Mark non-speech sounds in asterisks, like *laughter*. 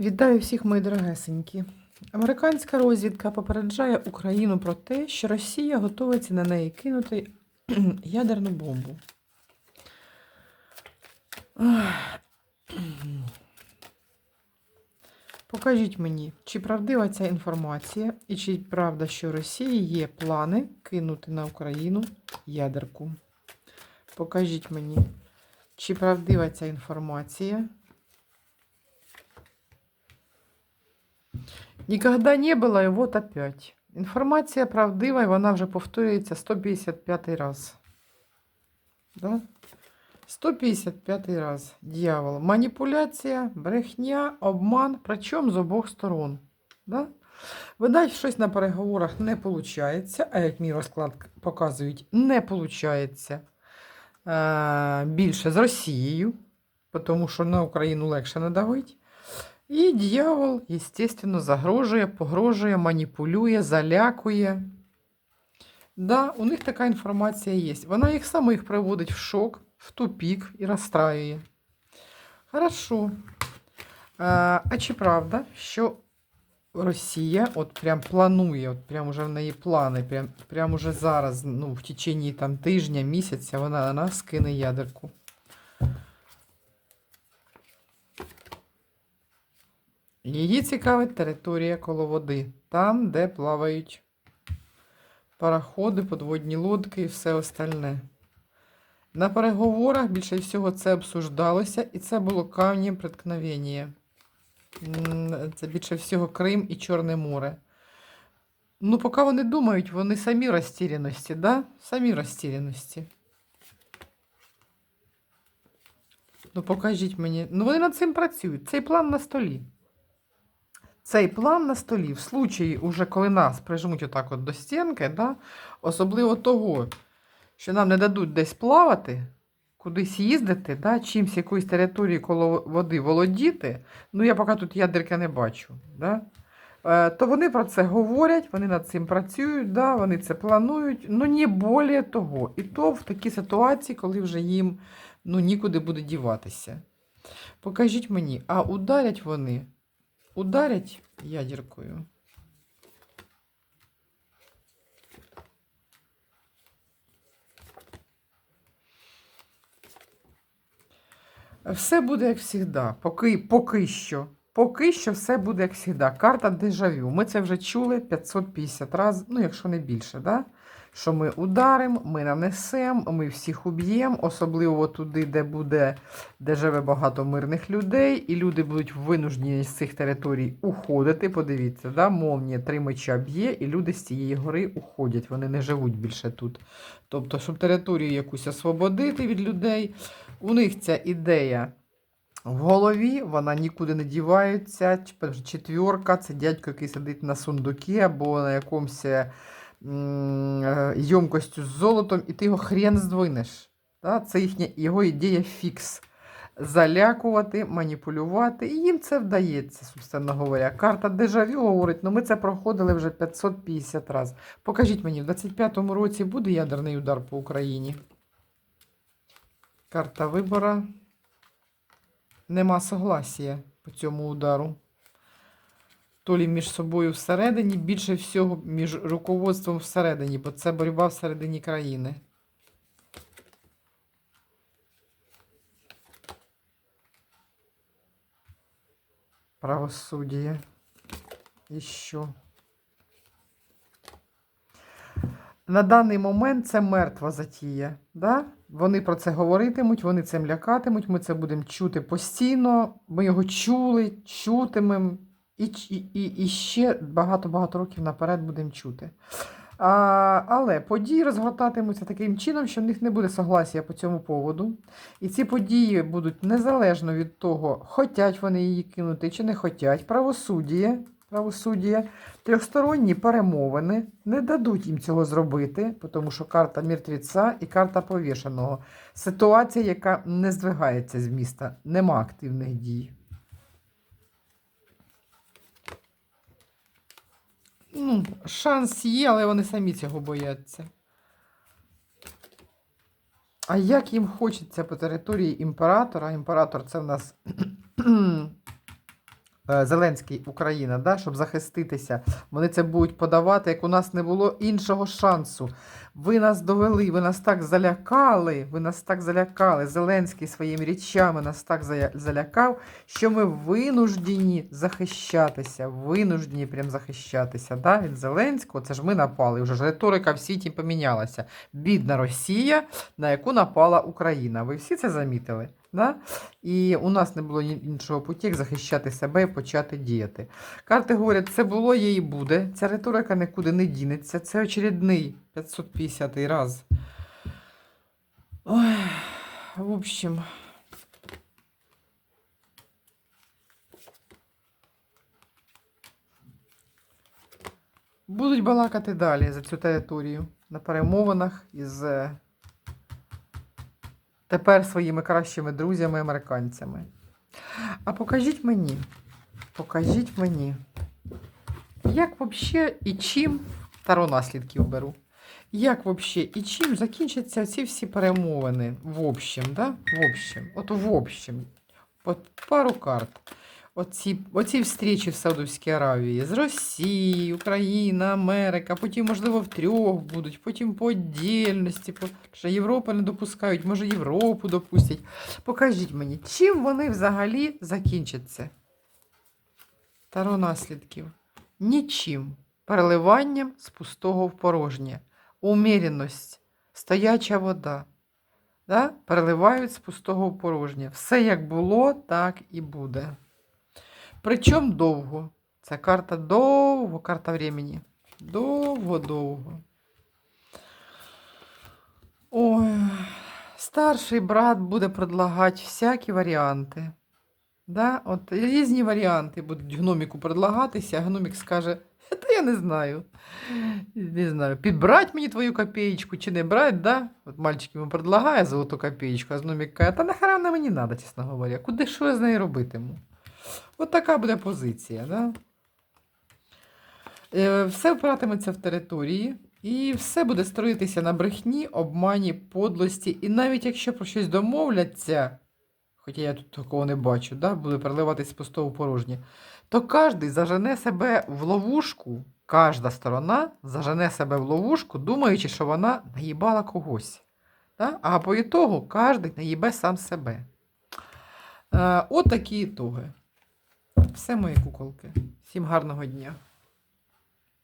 Вітаю всіх, мої дорогесенькі. Американська розвідка попереджає Україну про те, що Росія готується на неї кинути *clears throat* ядерну бомбу. Покажіть мені, чи правдива ця інформація, і чи правда, що в Росії є плани кинути на Україну ядерку. Покажіть мені, чи правдива ця інформація. Никогда не было, и вот опять. Інформація правдива, і вона вже повторюється 155 раз. Да? 155 раз. Дьявол. Маніпуляція, брехня, обман, причому з обох сторон. Да? Видать, щось на переговорах не виходить, а як мій розклад показують, не виходить більше з Росією, тому що на Україну легше надавить. І дьявол, естественно, загрожує, погрожує, маніпулює, залякує. Да, у них така інформація є. Вона їх самих приводить в шок, в тупік і розстраює. Хорошо. А, а чи правда, що Росія от прям планує, от прям уже в неї плани, прям, прям уже зараз, ну, в течение там тижня, місяця, вона на нас кине ядерку. Її цікавить територія коло води, там, де плавають пароходи, подводні лодки і все остальне. На переговорах більше всього це обсуждалося, і це було камнем преткновення. Це більше всього Крим і Чорне море. Ну, поки вони думають, вони самі розтіряності, да? Самі розтіряності. Ну, покажіть мені. Ну, вони над цим працюють. Цей план на столі. Цей план на столі, в случаї, уже коли нас прижмуть отак от до стінки, да, особливо того, що нам не дадуть десь плавати, кудись їздити, да, чимсь якоїсь території коло води володіти, ну я поки тут ядерки не бачу, да, е, то вони про це говорять, вони над цим працюють, да, вони це планують, ну не більше того. І то в такій ситуації, коли вже їм ну, нікуди буде діватися. Покажіть мені, а ударять вони ударять ядеркою. Все буде як завжди. Поки, поки що. Поки що все буде як завжди. Карта дежавю. Ми це вже чули 550 разів, ну, якщо не більше, да? що ми ударимо, ми нанесемо, ми всіх уб'ємо, особливо туди, де буде, де живе багато мирних людей, і люди будуть винуждені з цих територій уходити. Подивіться, да? молнія три меча б'є, і люди з цієї гори уходять, вони не живуть більше тут. Тобто, щоб територію якусь освободити від людей, у них ця ідея. В голові вона нікуди не дівається. Четвірка це дядько, який сидить на сундукі або на якомусь ємкостю з золотом, і ти його хрен здвинеш. Це їхня його ідея фікс. Залякувати, маніпулювати. І їм це вдається, собственно говоря. Карта дежавю говорить, ну ми це проходили вже 550 разів. Покажіть мені, в 25-му році буде ядерний удар по Україні. Карта вибора. Нема согласія по цьому удару. То лі між собою всередині, більше всього між руководством всередині, бо це боротьба всередині країни. Правосуддя. І що? На даний момент це мертва затія. Да? Вони про це говоритимуть, вони цим лякатимуть, ми це будемо чути постійно. Ми його чули, чутимемо і, і, і ще багато-багато років наперед будемо чути. А, Але події розгортатимуться таким чином, що в них не буде согласія по цьому поводу. І ці події будуть незалежно від того, хотять вони її кинути чи не хотять. Правосуддя, правосуддя, трьохсторонні перемовини не дадуть їм цього зробити, тому що карта мертвеця і карта повішеного. Ситуація, яка не здвигається з міста, нема активних дій. Ну, шанс є, але вони самі цього бояться. А як їм хочеться по території імператора? Імператор це в нас Зеленський, Україна, да, щоб захиститися. Вони це будуть подавати, як у нас не було іншого шансу. Ви нас довели, ви нас так залякали, ви нас так залякали. Зеленський своїми річами нас так залякав, що ми винуждені захищатися, винуждені прям захищатися. Да? Від Зеленського, це ж ми напали. Вже ж риторика в світі помінялася. Бідна Росія, на яку напала Україна. Ви всі це замітили? Да? І у нас не було іншого путі, як захищати себе і почати діяти. Карти говорять, це було, є і буде. Ця риторика нікуди не дінеться. Це очередний 550 раз. Ой, в общем. Будуть балакати далі за цю територію на перемовинах із е, тепер своїми кращими друзями американцями. А покажіть мені, покажіть мені, як взагалі і чим таро наслідків беру. Як взагалі і чим закінчаться ці всі перемовини в общем, да? В общем, от в общем, от пару карт. Оці, оці встрічі в Саудовській Аравії з Росією, Україна, Америка, потім, можливо, в трьох будуть, потім по віддільності, що Європу не допускають, може Європу допустять. Покажіть мені, чим вони взагалі закінчаться? Таро наслідків. Нічим. Переливанням з пустого в порожнє. Уміряність, стояча вода. Да? Переливають з пустого в порожнє. Все як було, так і буде. Причому довго. Це карта довго, карта времени. Довго-довго. Ой, старший брат буде предлагати всякі варіанти. Да? От різні варіанти будуть гноміку предлагатися, а гномік скаже, та я не знаю. Не знаю, підбрать мені твою копеечку чи не брать, да? От мальчик йому предлагає золоту копеечку, а гномік каже, та нахера вона мені треба, чесно говоря. Куди що я з нею робитиму? От така буде позиція, да? Е, Все впиратиметься в території, і все буде строїтися на брехні, обмані, подлості. І навіть якщо про щось домовляться, хоча я тут такого не бачу, да, буде переливатись з пустого порожнє, то кожен зажене себе в ловушку, кожна сторона зажене себе в ловушку, думаючи, що вона наїбала когось. Да? А по ітогу кожен наїбе сам себе. Е, от такі ітоги. Все мої куколки. Всім гарного дня.